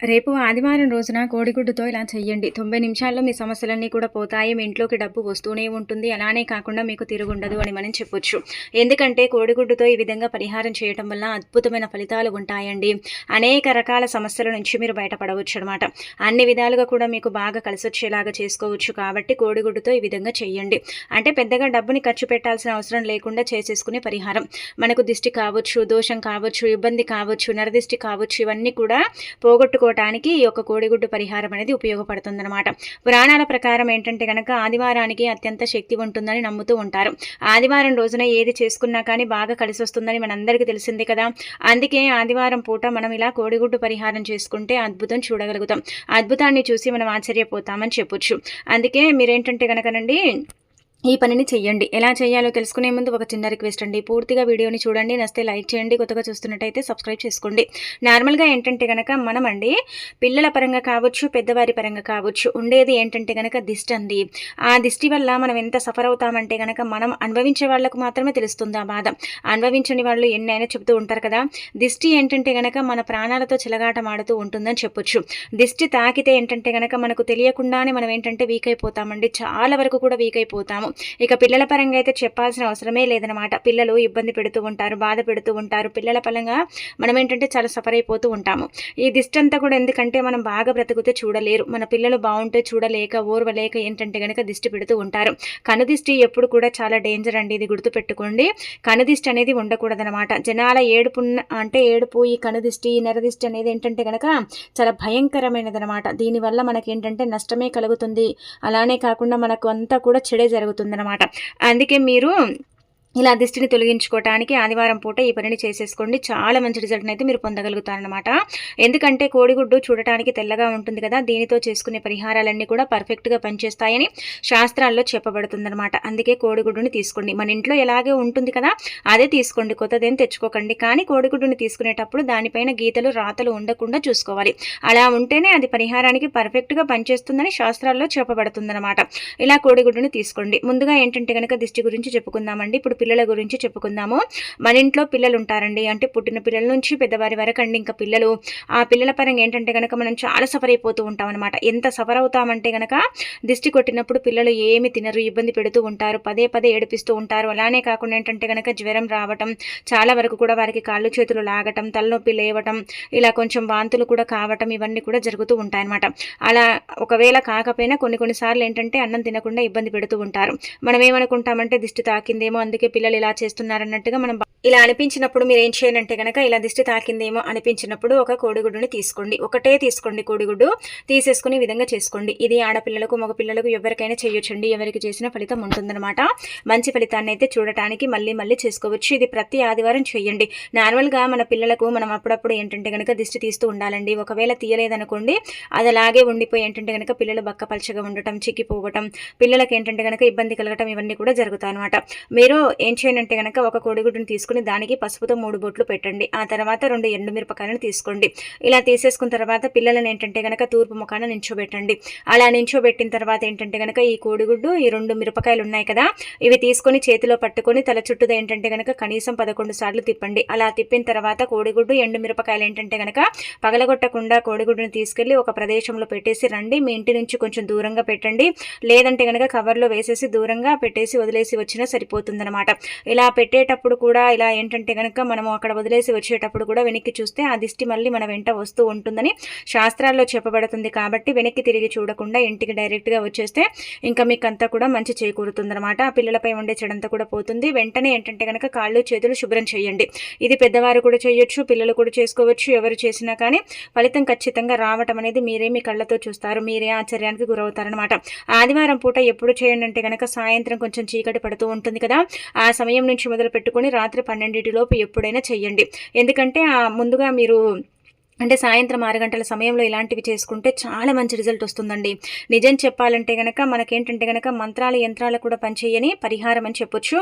రేపు ఆదివారం రోజున కోడిగుడ్డుతో ఇలా చెయ్యండి. తొంభై నిమిషాల్లో మీ సమస్యలన్నీ కూడా పోతాయి. మీ ఇంట్లోకి డబ్బు వస్తూనే ఉంటుంది. అలానే కాకుండా మీకు తిరుగుండదు అని మనం చెప్పొచ్చు. ఎందుకంటే కోడిగుడ్డుతో ఈ విధంగా పరిహారం చేయటం వల్ల అద్భుతమైన ఫలితాలు ఉంటాయండి. అనేక రకాల సమస్యల నుంచి మీరు బయటపడవచ్చు అనమాట అన్ని విధాలుగా కూడా మీకు బాగా కలిసి వచ్చేలాగా చేసుకోవచ్చు కాబట్టి కోడిగుడ్డుతో ఈ విధంగా చెయ్యండి. అంటే పెద్దగా డబ్బుని ఖర్చు పెట్టాల్సిన అవసరం లేకుండా చేసేసుకునే పరిహారం. మనకు దిష్టి కావచ్చు దోషం కావచ్చు ఇబ్బంది కావచ్చు నరదిష్టి కావచ్చు ఇవన్నీ కూడా పోగొట్టుకో చేసుకోవటానికి ఈ యొక్క కోడిగుడ్డు పరిహారం అనేది ఉపయోగపడుతుందన్నమాట. పురాణాల ప్రకారం ఏంటంటే కనుక ఆదివారానికి అత్యంత శక్తి ఉంటుందని నమ్ముతూ ఉంటారు. ఆదివారం రోజున ఏది చేసుకున్నా కానీ బాగా కలిసి వస్తుందని మనందరికీ తెలిసిందే కదా. అందుకే ఆదివారం పూట మనం ఇలా కోడిగుడ్డు పరిహారం చేసుకుంటే అద్భుతం చూడగలుగుతాం. అద్భుతాన్ని చూసి మనం ఆశ్చర్యపోతామని చెప్పొచ్చు. అందుకే మీరేంటంటే కనుకనండి ఈ పనిని చెయ్యండి. ఎలా చేయాలో తెలుసుకునే ముందు ఒక చిన్న రిక్వెస్ట్ అండి. పూర్తిగా వీడియోని చూడండి. నస్తే లైక్ చేయండి. కొత్తగా చూస్తున్నట్టయితే సబ్స్క్రైబ్ చేసుకోండి. నార్మల్గా ఏంటంటే కనుక మనం అండి పిల్లల పరంగా కావచ్చు పెద్దవారి పరంగా కావచ్చు ఉండేది ఏంటంటే కనుక దిష్టి అండి. ఆ దిష్టి వల్ల మనం ఎంత సఫర్ అవుతామంటే కనుక మనం అనుభవించే వాళ్ళకు మాత్రమే తెలుస్తుంది ఆ బాధ. అనుభవించని వాళ్ళు ఎన్నైనా చెబుతూ ఉంటారు కదా దిష్టి ఏంటంటే కనుక మన ప్రాణాలతో చిలగాటమాడుతూ ఉంటుందని చెప్పొచ్చు. దిష్టి తాకితే ఏంటంటే కనుక మనకు తెలియకుండానే మనం ఏంటంటే వీక్ అయిపోతామండి. చాలా వరకు కూడా వీక్ అయిపోతాము. ఇక పిల్లల పరంగా అయితే చెప్పాల్సిన అవసరమే లేదనమాట పిల్లలు ఇబ్బంది పెడుతూ ఉంటారు బాధ పెడుతూ ఉంటారు. పిల్లల పరంగా మనం ఏంటంటే చాలా సఫర్ అయిపోతూ ఉంటాము. ఈ దిష్టంతా కూడా ఎందుకంటే మనం బాగా బ్రతుకుతే చూడలేరు. మన పిల్లలు బాగుంటే చూడలేక ఓర్వలేక ఏంటంటే కనుక దిష్టి పెడుతూ ఉంటారు. కనుదిష్టి ఎప్పుడు కూడా చాలా డేంజర్ అండి. ఇది గుర్తుపెట్టుకోండి. కనుదిష్టి అనేది ఉండకూడదనమాట జనాల ఏడుపు అంటే ఏడుపు ఈ కనుదిష్టి నెరదిష్టి అనేది ఏంటంటే కనుక చాలా భయంకరమైనది అనమాట దీనివల్ల మనకి ఏంటంటే నష్టమే కలుగుతుంది. అలానే కాకుండా మనకు అంతా కూడా చెడే జరుగుతుంది. అవుతుందన్నమాట అందుకే మీరు ఇలా దిష్టిని తొలగించుకోవడానికి ఆదివారం పూట ఈ పనిని చేసేసుకోండి. చాలా మంచి రిజల్ట్ని అయితే మీరు పొందగలుగుతారనమాట ఎందుకంటే కోడిగుడ్డు చూడటానికి తెల్లగా ఉంటుంది కదా దీనితో చేసుకునే పరిహారాలన్నీ కూడా పర్ఫెక్ట్గా పనిచేస్తాయని శాస్త్రాల్లో చెప్పబడుతుందనమాట అందుకే కోడిగుడ్డుని తీసుకోండి. మన ఇంట్లో ఎలాగే ఉంటుంది కదా అదే తీసుకోండి. కొత్తదేం తెచ్చుకోకండి. కానీ కోడిగుడ్డుని తీసుకునేటప్పుడు దానిపైన గీతలు రాతలు ఉండకుండా చూసుకోవాలి. అలా ఉంటేనే అది పరిహారానికి పర్ఫెక్ట్గా పనిచేస్తుందని శాస్త్రాల్లో చెప్పబడుతుందనమాట ఇలా కోడిగుడ్డుని తీసుకోండి. ముందుగా ఏంటంటే కనుక దిష్టి గురించి చెప్పుకుందామండి. ఇప్పుడు పిల్లల గురించి చెప్పుకుందాము. మన ఇంట్లో పిల్లలు ఉంటారండి అంటే పుట్టిన పిల్లల నుంచి పెద్దవారి వరకు అండి ఇంకా పిల్లలు. ఆ పిల్లల పరంగా ఏంటంటే కనుక మనం చాలా సఫర్ అయిపోతూ ఉంటాం అనమాట ఎంత సఫర్ అవుతామంటే కనుక దిష్టి కొట్టినప్పుడు పిల్లలు ఏమి తినరు ఇబ్బంది పెడుతూ ఉంటారు. పదే పదే ఏడిపిస్తూ ఉంటారు. అలానే కాకుండా ఏంటంటే కనుక జ్వరం రావటం చాలా వరకు కూడా వారికి కాళ్ళు చేతులు లాగటం తలనొప్పి లేవటం ఇలా కొంచెం వాంతులు కూడా కావటం ఇవన్నీ కూడా జరుగుతూ ఉంటాయన్నమాట. అలా ఒకవేళ కాకపోయినా కొన్ని కొన్నిసార్లు ఏంటంటే అన్నం తినకుండా ఇబ్బంది పెడుతూ ఉంటారు. మనం ఏమనుకుంటామంటే దిష్టి తాకిందేమో అందుకే పిల్లలు ఇలా చేస్తున్నారన్నట్టుగా మనం ఇలా అనిపించినప్పుడు మీరు ఏం చేయాలంటే కనుక ఇలా దిష్టి తాకిందేమో అనిపించినప్పుడు ఒక కోడిగుడ్డుని తీసుకోండి. ఒకటే తీసుకోండి కోడిగుడ్డు. తీసేసుకునే విధంగా చేసుకోండి. ఇది ఆడపిల్లలకు మగపిల్లలకు ఎవరికైనా చేయొచ్చండి. ఎవరికి చేసిన ఫలితం ఉంటుందన్నమాట. మంచి ఫలితాన్ని అయితే చూడటానికి మళ్ళీ మళ్ళీ చేసుకోవచ్చు. ఇది ప్రతి ఆదివారం చేయండి. నార్మల్గా మన పిల్లలకు మనం అప్పుడప్పుడు ఏంటంటే కనుక దిష్టి తీస్తూ ఉండాలండి. ఒకవేళ తీయలేదనుకోండి అది అలాగే ఉండిపోయి ఏంటంటే కనుక పిల్లలు బక్కపలచగా ఉండటం చిక్కిపోవటం పిల్లలకి ఏంటంటే కనుక ఇబ్బంది కలగటం ఇవన్నీ కూడా జరుగుతాయి అనమాట మీరు ఏం చేయనంటే కనుక ఒక కోడిగుడ్డుని తీసుకు తీసుకుని దానికి పసుపుతో మూడు బొట్లు పెట్టండి. ఆ తర్వాత రెండు ఎండు మిరపకాయలను తీసుకోండి. ఇలా తీసేసుకున్న తర్వాత పిల్లలను ఏంటంటే కనుక తూర్పు ముఖాన నించోబెట్టండి. అలా నించోబెట్టిన తర్వాత ఏంటంటే కనుక ఈ కోడిగుడ్డు ఈ రెండు మిరపకాయలు ఉన్నాయి కదా ఇవి తీసుకొని చేతిలో పట్టుకొని తల చుట్టూ ఏంటంటే కనుక కనీసం పదకొండు సార్లు తిప్పండి. అలా తిప్పిన తర్వాత కోడిగుడ్డు ఎండు మిరపకాయలు ఏంటంటే కనుక పగలగొట్టకుండా కోడిగుడ్డుని తీసుకెళ్ళి ఒక ప్రదేశంలో పెట్టేసి రండి. మీ ఇంటి నుంచి కొంచెం దూరంగా పెట్టండి. లేదంటే కనుక కవర్లో వేసేసి దూరంగా పెట్టేసి వదిలేసి వచ్చినా సరిపోతుందనమాట ఇలా పెట్టేటప్పుడు కూడా ఇలా ఏంటంటే కనుక మనము అక్కడ వదిలేసి వచ్చేటప్పుడు కూడా వెనక్కి చూస్తే ఆ దిష్టి మళ్ళీ మన వెంట వస్తూ ఉంటుందని శాస్త్రాల్లో చెప్పబడుతుంది కాబట్టి వెనక్కి తిరిగి చూడకుండా ఇంటికి డైరెక్ట్గా వచ్చేస్తే ఇంకా మీకు అంతా కూడా మంచి చేకూరుతుందన్నమాట. ఆ పిల్లలపై ఉండే చెడంతా కూడా పోతుంది. వెంటనే ఏంటంటే కనుక కాళ్ళు చేతులు శుభ్రం చేయండి. ఇది పెద్దవారు కూడా చేయొచ్చు పిల్లలు కూడా చేసుకోవచ్చు ఎవరు చేసినా కానీ ఫలితం ఖచ్చితంగా రావటం అనేది మీరే మీ కళ్ళతో చూస్తారు మీరే ఆశ్చర్యానికి గురవుతారనమాట ఆదివారం పూట ఎప్పుడు చేయండి అంటే కనుక సాయంత్రం కొంచెం చీకటి పడుతూ ఉంటుంది కదా. ఆ సమయం నుంచి మొదలు పెట్టుకుని రాత్రి పన్నెండింటిలోపు ఎప్పుడైనా చెయ్యండి. ఎందుకంటే ముందుగా మీరు అంటే సాయంత్రం ఆరు గంటల సమయంలో ఇలాంటివి చేసుకుంటే చాలా మంచి రిజల్ట్ వస్తుందండి. నిజం చెప్పాలంటే కనుక మనకేంటంటే గనక మంత్రాల యంత్రాలు కూడా పనిచేయని పరిహారం అని చెప్పొచ్చు.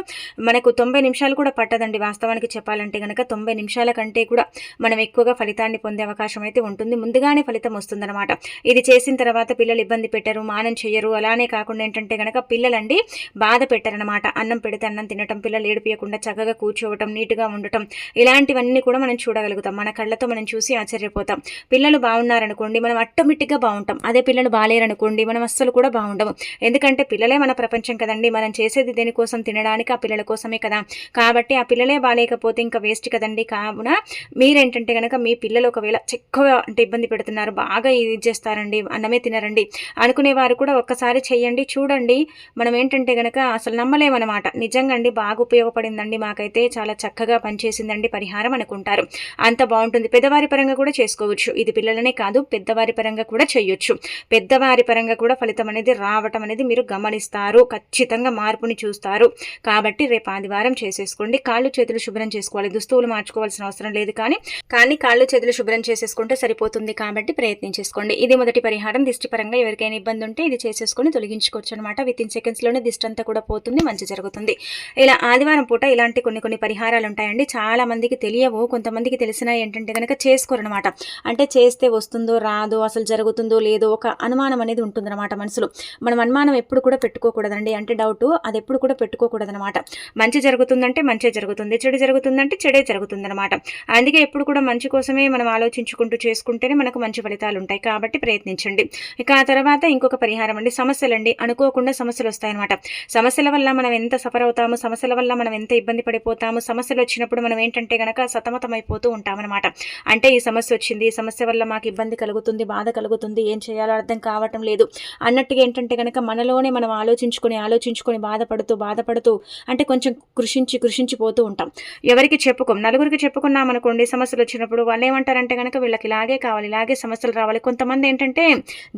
మనకు తొంభై నిమిషాలు కూడా పట్టదండి వాస్తవానికి చెప్పాలంటే కనుక తొంభై నిమిషాల కంటే కూడా మనం ఎక్కువగా ఫలితాన్ని పొందే అవకాశం అయితే ఉంటుంది. ముందుగానే ఫలితం వస్తుందన్నమాట. ఇది చేసిన తర్వాత పిల్లలు ఇబ్బంది పెట్టరు మానం చేయరు అలానే కాకుండా ఏంటంటే గనక పిల్లలండి బాధ పెట్టరనమాట అన్నం పెడితే అన్నం తినటం పిల్లలు ఏడిపియకుండా చక్కగా కూర్చోవటం నీట్గా ఉండటం ఇలాంటివన్నీ కూడా మనం చూడగలుగుతాం. మన కళ్ళతో మనం చూసి ఆశ్చర్య ఆశ్చర్యపోతాం పిల్లలు బాగున్నారనుకోండి మనం ఆటోమేటిక్గా బాగుంటాం. అదే పిల్లలు బాగాలేరనుకోండి మనం అస్సలు కూడా బాగుండము. ఎందుకంటే పిల్లలే మన ప్రపంచం కదండి. మనం చేసేది దేనికోసం తినడానికి ఆ పిల్లల కోసమే కదా. కాబట్టి ఆ పిల్లలే బాగాలేకపోతే ఇంకా వేస్ట్ కదండి. కావున మీరేంటంటే కనుక మీ పిల్లలు ఒకవేళ ఎక్కువ అంటే ఇబ్బంది పెడుతున్నారు బాగా ఇది చేస్తారండి అన్నమే తినరండి. అనుకునే వారు కూడా ఒక్కసారి చేయండి చూడండి. మనం ఏంటంటే కనుక అసలు నమ్మలేమన్నమాట. నిజంగా అండి బాగా ఉపయోగపడిందండి. మాకైతే చాలా చక్కగా పనిచేసిందండి పరిహారం అనుకుంటారు. అంత బాగుంటుంది. పెద్దవారి పరంగా కూడా చేసుకోవచ్చు. ఇది పిల్లలనే కాదు పెద్దవారి పరంగా కూడా చేయొచ్చు. పెద్దవారి పరంగా కూడా ఫలితం అనేది రావటం అనేది మీరు గమనిస్తారు. ఖచ్చితంగా మార్పుని చూస్తారు. కాబట్టి రేపు ఆదివారం చేసేసుకోండి. కాళ్ళు చేతులు శుభ్రం చేసుకోవాలి. దుస్తువులు మార్చుకోవాల్సిన అవసరం లేదు కానీ కానీ కాళ్ళు చేతులు శుభ్రం చేసేసుకుంటే సరిపోతుంది కాబట్టి ప్రయత్నించేసుకోండి. ఇది మొదటి పరిహారం. దిష్టి పరంగా ఎవరికైనా ఇబ్బంది ఉంటే ఇది చేసేసుకొని తొలగించుకోవచ్చు అనమాట విత్ ఇన్ సెకండ్స్లోనే దిష్టి అంతా కూడా పోతుంది మంచి జరుగుతుంది. ఇలా ఆదివారం పూట ఇలాంటి కొన్ని కొన్ని పరిహారాలు ఉంటాయండి. చాలా మందికి తెలియవు కొంతమందికి తెలిసినా ఏంటంటే కనుక చేసుకోరనమాట అంటే చేస్తే వస్తుందో రాదో అసలు జరుగుతుందో లేదో ఒక అనుమానం అనేది ఉంటుందన్నమాట మనసులో. మనం అనుమానం ఎప్పుడు కూడా పెట్టుకోకూడదండి. అంటే డౌట్ అది ఎప్పుడు కూడా పెట్టుకోకూడదనమాట మంచి జరుగుతుందంటే మంచి జరుగుతుంది. చెడు జరుగుతుందంటే చెడే జరుగుతుందనమాట అందుకే ఎప్పుడు కూడా మంచి కోసమే మనం ఆలోచించుకుంటూ చేసుకుంటేనే మనకు మంచి ఫలితాలు ఉంటాయి. కాబట్టి ప్రయత్నించండి. ఇక ఆ తర్వాత ఇంకొక పరిహారం అండి. సమస్యలండి. అనుకోకుండా సమస్యలు వస్తాయన్నమాట. సమస్యల వల్ల మనం ఎంత సఫర్ అవుతాము? సమస్యల వల్ల మనం ఎంత ఇబ్బంది పడిపోతాము? సమస్యలు వచ్చినప్పుడు మనం ఏంటంటే గనక సతమతమైపోతూ ఉంటామన్నమాట. అంటే ఈ సమస్య వచ్చింది సమస్య వల్ల మాకు ఇబ్బంది కలుగుతుంది బాధ కలుగుతుంది. ఏం చేయాలో అర్థం కావటం లేదు. అన్నట్టుగా ఏంటంటే కనుక మనలోనే మనం ఆలోచించుకొని ఆలోచించుకొని బాధపడుతూ బాధపడుతూ అంటే కొంచెం కృషించి కృషించిపోతూ ఉంటాం. ఎవరికి చెప్పుకోం? నలుగురికి చెప్పుకున్నాం అనుకోండి సమస్యలు వచ్చినప్పుడు వాళ్ళు ఏమంటారంటే కనుక వీళ్ళకి ఇలాగే కావాలి ఇలాగే సమస్యలు రావాలి. కొంతమంది ఏంటంటే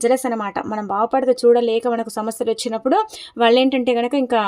జలస్ అనమాట మనం బాగుపడితే చూడలేక మనకు సమస్యలు వచ్చినప్పుడు వాళ్ళు ఏంటంటే కనుక ఇంకా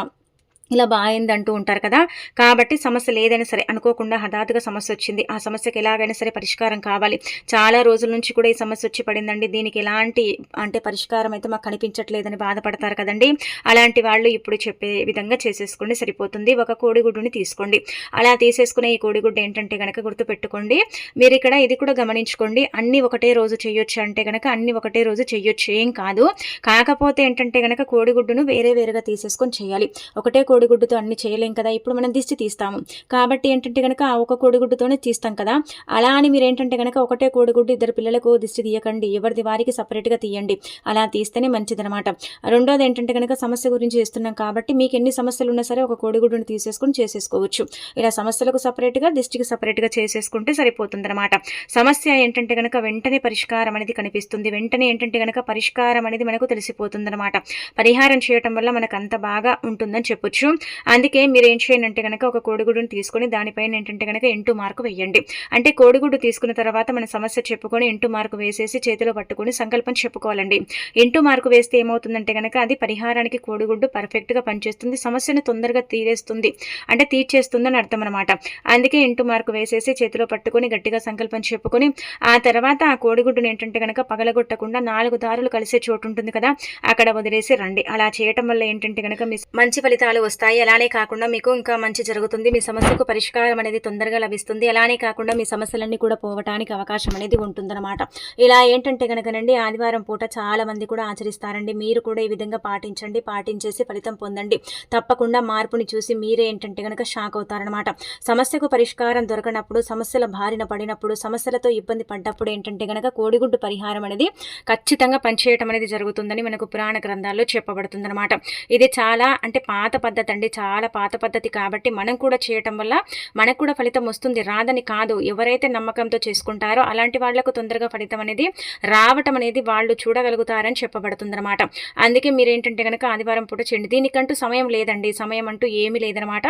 ఇలా బాగుంది అంటూ ఉంటారు కదా. కాబట్టి సమస్య లేదైనా సరే అనుకోకుండా హఠాత్తుగా సమస్య వచ్చింది. ఆ సమస్యకి ఎలాగైనా సరే పరిష్కారం కావాలి. చాలా రోజుల నుంచి కూడా ఈ సమస్య వచ్చి పడిందండి. దీనికి ఎలాంటి అంటే పరిష్కారం అయితే మాకు కనిపించట్లేదని బాధపడతారు కదండి. అలాంటి వాళ్ళు ఇప్పుడు చెప్పే విధంగా చేసేసుకోండి. సరిపోతుంది. ఒక కోడిగుడ్డుని తీసుకోండి. అలా తీసేసుకునే ఈ కోడిగుడ్డు ఏంటంటే కనుక గుర్తుపెట్టుకోండి. మీరు ఇక్కడ ఇది కూడా గమనించుకోండి. అన్ని ఒకటే రోజు చేయొచ్చు అంటే కనుక అన్ని ఒకటే రోజు చేయొచ్చు. ఏం కాదు. కాకపోతే ఏంటంటే కనుక కోడిగుడ్డును వేరే వేరేగా తీసేసుకొని చేయాలి. ఒకటే కోడిగుడ్డుతో అన్ని చేయలేం కదా ఇప్పుడు మనం దిష్టి తీస్తాము. కాబట్టి ఏంటంటే కనుక ఆ ఒక కోడిగుడ్డుతోనే తీస్తాం కదా. అలా అని మీరు ఏంటంటే కనుక ఒకటే కోడిగుడ్డు ఇద్దరు పిల్లలకు దిష్టి తీయకండి ఎవరిది వారికి సపరేట్గా తీయండి. అలా తీస్తేనే మంచిదనమాట రెండోది ఏంటంటే కనుక సమస్య గురించి చేస్తున్నాం కాబట్టి మీకు ఎన్ని సమస్యలు ఉన్నా సరే ఒక కోడిగుడ్డుని తీసేసుకుని చేసేసుకోవచ్చు. ఇలా సమస్యలకు సపరేట్గా దిష్టికి సపరేట్గా చేసేసుకుంటే సరిపోతుందన్నమాట. సమస్య ఏంటంటే కనుక వెంటనే పరిష్కారం అనేది కనిపిస్తుంది. వెంటనే ఏంటంటే కనుక పరిష్కారం అనేది మనకు తెలిసిపోతుందన్నమాట. పరిహారం చేయటం వల్ల మనకు అంత బాగా ఉంటుందని చెప్పొచ్చు. అందుకే మీరు ఏం చేయండి అంటే కనుక ఒక కోడిగుడ్డుని తీసుకొని దానిపైన ఏంటంటే కనుక ఇంటూ మార్కు వేయండి. అంటే కోడిగుడ్డు తీసుకున్న తర్వాత మన సమస్య చెప్పుకొని ఇంటూ మార్కు వేసేసి చేతిలో పట్టుకొని సంకల్పం చెప్పుకోవాలండి. ఇంటూ మార్కు వేస్తే ఏమవుతుందంటే కనుక అది పరిహారానికి కోడిగుడ్డు పర్ఫెక్ట్గా పనిచేస్తుంది సమస్యను తొందరగా తీరేస్తుంది. అంటే తీర్చేస్తుందని అర్థం అనమాట అందుకే ఇంటూ మార్కు వేసేసి చేతిలో పట్టుకొని గట్టిగా సంకల్పం చెప్పుకొని ఆ తర్వాత ఆ కోడిగుడ్డును ఏంటంటే కనుక పగలగొట్టకుండా నాలుగు దారులు కలిసే చోటు ఉంటుంది కదా అక్కడ వదిలేసి రండి. అలా చేయటం వల్ల ఏంటంటే కనుక మీ మంచి ఫలితాలు వస్తాయి. అలానే కాకుండా మీకు ఇంకా మంచి జరుగుతుంది. మీ సమస్యకు పరిష్కారం అనేది తొందరగా లభిస్తుంది. అలానే కాకుండా మీ సమస్యలన్నీ కూడా పోవటానికి అవకాశం అనేది ఉంటుందన్నమాట. ఇలా ఏంటంటే కనుకనండి ఆదివారం పూట చాలా మంది కూడా ఆచరిస్తారండి. మీరు కూడా ఈ విధంగా పాటించండి. పాటించేసి ఫలితం పొందండి. తప్పకుండా మార్పుని చూసి మీరే ఏంటంటే కనుక షాక్ అవుతారనమాట సమస్యకు పరిష్కారం దొరకనప్పుడు సమస్యల బారిన పడినప్పుడు సమస్యలతో ఇబ్బంది పడ్డప్పుడు ఏంటంటే కనుక కోడిగుడ్డు పరిహారం అనేది ఖచ్చితంగా పనిచేయటం అనేది జరుగుతుందని మనకు పురాణ గ్రంథాల్లో చెప్పబడుతుందన్నమాట. ఇది చాలా అంటే పాత పద్ధతి అండి చాలా పాత పద్ధతి కాబట్టి మనం కూడా చేయటం వల్ల మనకు కూడా ఫలితం వస్తుంది. రాదని కాదు. ఎవరైతే నమ్మకంతో చేసుకుంటారో అలాంటి వాళ్ళకు తొందరగా ఫలితం అనేది రావటం అనేది వాళ్ళు చూడగలుగుతారని చెప్పబడుతుందన్నమాట. అందుకే మీరు ఏంటంటే కనుక ఆదివారం పూట చేయండి. దీనికంటూ సమయం లేదండి. సమయం అంటూ ఏమీ లేదనమాట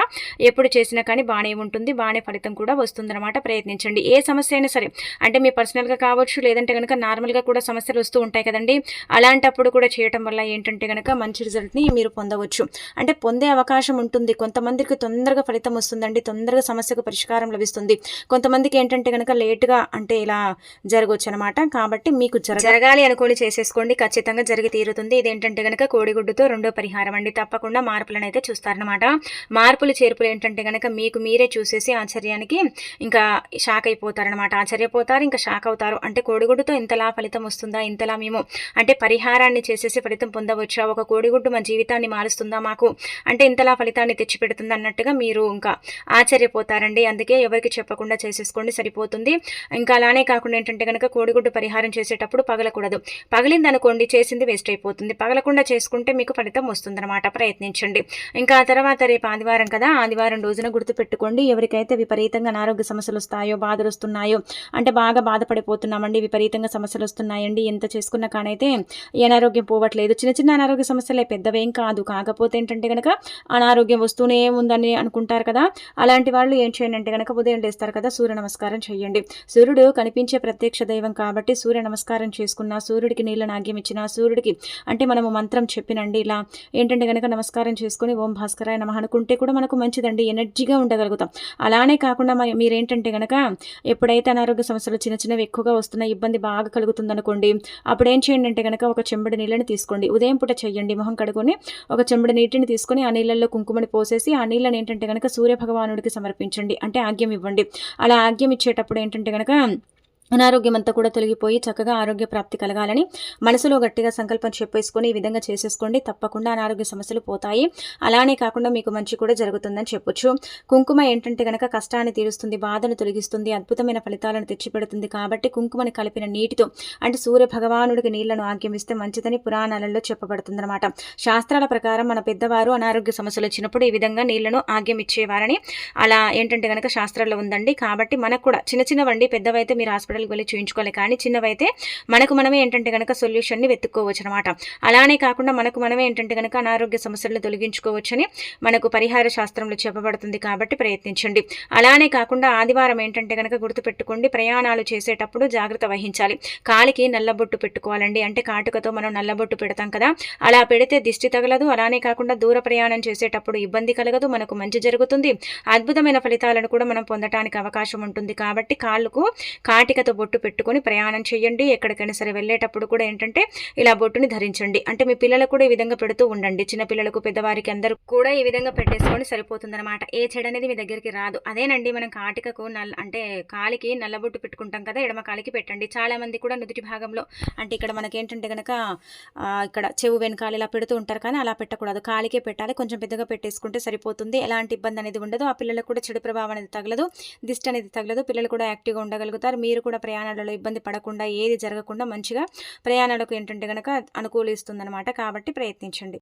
ఎప్పుడు చేసినా కానీ బాగానే ఉంటుంది. బాగానే ఫలితం కూడా వస్తుందన్నమాట. ప్రయత్నించండి. ఏ సమస్య అయినా సరే అంటే మీ పర్సనల్గా కావచ్చు లేదంటే కనుక నార్మల్గా కూడా సమస్యలు వస్తూ ఉంటాయి కదండి. అలాంటప్పుడు కూడా చేయటం వల్ల ఏంటంటే కనుక మంచి రిజల్ట్ని మీరు పొందవచ్చు. అంటే పొందే అవకాశం ఉంటుంది. కొంతమందికి తొందరగా ఫలితం వస్తుందండి. తొందరగా సమస్యకు పరిష్కారం లభిస్తుంది. కొంతమందికి ఏంటంటే కనుక లేటుగా అంటే ఇలా జరగవచ్చు అనమాట కాబట్టి మీకు జరగాలి అనుకోని చేసేసుకోండి. ఖచ్చితంగా జరిగి తీరుతుంది. ఇదేంటంటే కనుక కోడిగుడ్డుతో రెండో పరిహారం అండి. తప్పకుండా మార్పులను అయితే చూస్తారనమాట. మార్పులు చేర్పులు ఏంటంటే కనుక మీకు మీరే చూసేసి ఆశ్చర్యానికి ఇంకా షాక్ అయిపోతారనమాట. ఆశ్చర్యపోతారు ఇంకా షాక్ అవుతారు. అంటే కోడిగుడ్డుతో ఇంతలా ఫలితం వస్తుందా? ఇంతలా మేము అంటే పరిహారాన్ని చేసేసి ఫలితం పొందవచ్చా? ఒక కోడిగుడ్డు మా జీవితాన్ని మారుస్తుందా మాకు? అంటే ఇంతలా ఫలితాన్ని తెచ్చిపెడుతుంది అన్నట్టుగా మీరు ఇంకా ఆశ్చర్యపోతారండి. అందుకే ఎవరికి చెప్పకుండా చేసేసుకోండి సరిపోతుంది. ఇంకా అలానే కాకుండా ఏంటంటే కనుక కోడిగుడ్డు పరిహారం చేసేటప్పుడు పగలకూడదు. పగిలింది అనుకోండి చేసింది వేస్ట్ అయిపోతుంది. పగలకుండా చేసుకుంటే మీకు ఫలితం వస్తుందన్నమాట. ప్రయత్నించండి. ఇంకా ఆ తర్వాత రేపు ఆదివారం కదా ఆదివారం రోజున గుర్తుపెట్టుకోండి. ఎవరికైతే విపరీతంగా అనారోగ్య సమస్యలు వస్తాయో బాధలు వస్తున్నాయో అంటే బాగా బాధపడిపోతున్నామండి విపరీతంగా సమస్యలు వస్తున్నాయండి ఎంత చేసుకున్నా కానైతే ఈ అనారోగ్యం పోవట్లేదు. చిన్న చిన్న అనారోగ్య సమస్యలే పెద్దవేం కాదు. కాకపోతే ఏంటంటే కనుక అనారోగ్యం వస్తూనే ఉందని అనుకుంటారు కదా. అలాంటి వాళ్ళు ఏం చేయండి అంటే కనుక ఉదయం లేస్తారు కదా సూర్య నమస్కారం చేయండి. సూర్యుడు కనిపించే ప్రత్యక్ష దైవం కాబట్టి సూర్య నమస్కారం చేసుకున్న సూర్యుడికి నీళ్ళ నాగ్యం ఇచ్చిన సూర్యుడికి అంటే మనము మంత్రం చెప్పినండి ఇలా ఏంటంటే కనుక నమస్కారం చేసుకుని ఓం భాస్కరాయ నమ అనుకుంటే కూడా మనకు మంచిదండి ఎనర్జీగా ఉండగలుగుతాం. అలానే కాకుండా మరి మీరేంటంటే కనుక ఎప్పుడైతే అనారోగ్య సమస్యలు చిన్న చిన్నవి ఎక్కువగా వస్తున్న ఇబ్బంది బాగా కలుగుతుంది అనుకోండి అప్పుడు ఏం చేయండి అంటే కనుక ఒక చెంబడి నీళ్ళని తీసుకోండి. ఉదయం పూట చెయ్యండి మొహం కడుకొని ఒక చెంబడి నీటిని తీసుకొని ఆ నీళ్ళల్లో కుంకుమని పోసేసి ఆ నీళ్ళని ఏంటంటే కనుక సూర్య భగవానుడికి సమర్పించండి. అంటే ఆగ్యం ఇవ్వండి అలా ఆగ్యం ఇచ్చేటప్పుడు ఏంటంటే కనుక అనారోగ్యం అంతా కూడా తొలగిపోయి చక్కగా ఆరోగ్య ప్రాప్తి కలగాలని మనసులో గట్టిగా సంకల్పం చెప్పేసుకొని ఈ విధంగా చేసేసుకోండి. తప్పకుండా అనారోగ్య సమస్యలు పోతాయి. అలానే కాకుండా మీకు మంచి కూడా జరుగుతుందని చెప్పొచ్చు. కుంకుమ ఏంటంటే గనక కష్టాన్ని తీరుస్తుంది బాధను తొలగిస్తుంది అద్భుతమైన ఫలితాలను తెచ్చిపెడుతుంది కాబట్టి కుంకుమని కలిపిన నీటితో అంటే సూర్య భగవానుడికి నీళ్ళను ఆగ్యమిస్తే మంచిదని పురాణాలలో చెప్పబడుతుందన్నమాట. శాస్త్రాల ప్రకారం మన పెద్దవారు అనారోగ్య సమస్యలు వచ్చినప్పుడు ఈ విధంగా నీళ్ళను ఆగ్యం ఇచ్చేవారని అలా ఏంటంటే కనుక శాస్త్రాల్లో ఉందండి. కాబట్టి మనకు కూడా చిన్న చిన్నవండి పెద్దవైతే మీరు హాస్పిటల్ హాస్పిటల్కి వెళ్ళి చూయించుకోవాలి. కానీ చిన్నవైతే మనకు మనమే ఏంటంటే కనుక సొల్యూషన్ని వెతుక్కోవచ్చు అనమాట అలానే కాకుండా మనకు మనమే ఏంటంటే కనుక అనారోగ్య సమస్యలను తొలగించుకోవచ్చని మనకు పరిహార శాస్త్రంలో చెప్పబడుతుంది కాబట్టి ప్రయత్నించండి. అలానే కాకుండా ఆదివారం ఏంటంటే కనుక గుర్తుపెట్టుకోండి ప్రయాణాలు చేసేటప్పుడు జాగ్రత్త వహించాలి. కాలికి నల్లబొట్టు పెట్టుకోవాలండి. అంటే కాటుకతో మనం నల్లబొట్టు పెడతాం కదా అలా పెడితే దిష్టి తగలదు. అలానే కాకుండా దూర ప్రయాణం చేసేటప్పుడు ఇబ్బంది కలగదు. మనకు మంచి జరుగుతుంది. అద్భుతమైన ఫలితాలను కూడా మనం పొందటానికి అవకాశం ఉంటుంది కాబట్టి కాళ్ళకు కాటికతో చేతితో బొట్టు పెట్టుకొని ప్రయాణం చేయండి. ఎక్కడికైనా సరే వెళ్ళేటప్పుడు కూడా ఏంటంటే ఇలా బొట్టుని ధరించండి. అంటే మీ పిల్లలకు కూడా ఈ విధంగా పెడుతూ ఉండండి. చిన్న పిల్లలకు పెద్దవారికి అందరూ కూడా ఈ విధంగా పెట్టేసుకొని సరిపోతుందన్నమాట. ఏ చెడు అనేది మీ దగ్గరికి రాదు. అదేనండి మనం కాటికకు నల్ అంటే కాలికి నల్లబొట్టు పెట్టుకుంటాం కదా ఎడమ కాలికి పెట్టండి. చాలా మంది కూడా నుదుటి భాగంలో అంటే ఇక్కడ మనకి ఏంటంటే కనుక ఇక్కడ చెవు వెనకాల ఇలా పెడుతూ ఉంటారు కానీ అలా పెట్టకూడదు. కాలికే పెట్టాలి. కొంచెం పెద్దగా పెట్టేసుకుంటే సరిపోతుంది. ఎలాంటి ఇబ్బంది అనేది ఉండదు. ఆ పిల్లలకు కూడా చెడు ప్రభావం అనేది తగలదు. దిష్టి అనేది తగలదు. పిల్లలు కూడా యాక్టివ్గా ఉండగలుగుతారు. మీరు కూడా ప్రయాణాలలో ఇబ్బంది పడకుండా ఏది జరగకుండా మంచిగా ప్రయాణాలకు ఏంటంటే కనుక అనుకూలిస్తుందనమాట కాబట్టి ప్రయత్నించండి.